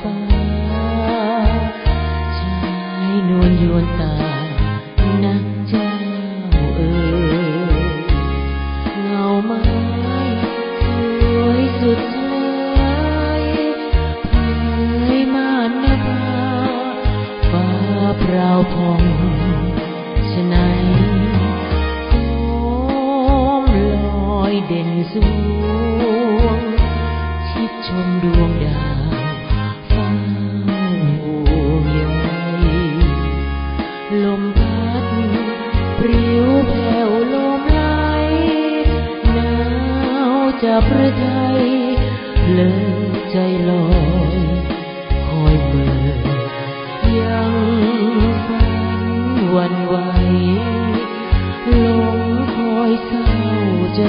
ฟ้าชายนวลยวนตานักเจ้าเอ๋ยเงาไม้สวยสุดใจเผยม่านนภาฟ้าเปล่าพองฉะไหนโอ้มลอยเด่นสูง จะประทัยเลิกใจลอยคอยเมื่อยังฝันหวันไหวลงคอยเศร้าใจ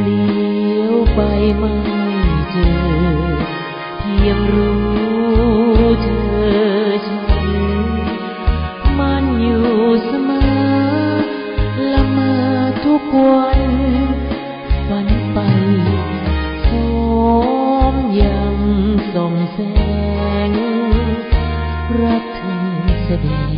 เลี้ยวไปไม่เจอ เพียงรู้ ไปโสมยังส่องแสง รักเธอแสดง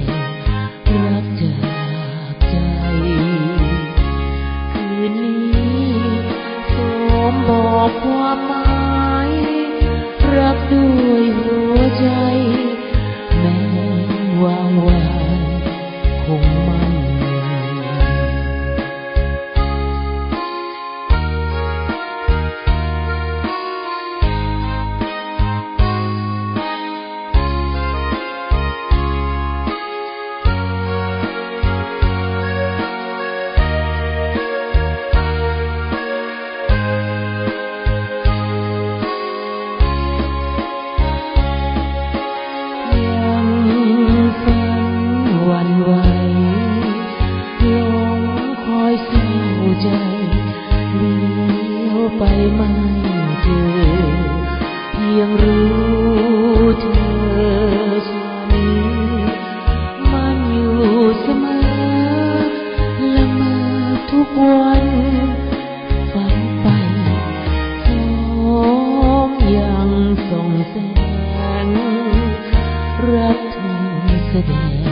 จเลี้ยวไปไม่เจอ เพียงรู้เธอฉันมันอยู่เสมอละเมอทุกวันฝันไปโสมอยังส่องแสงรักเธอแสดง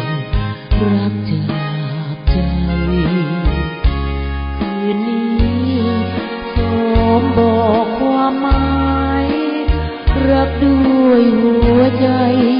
I.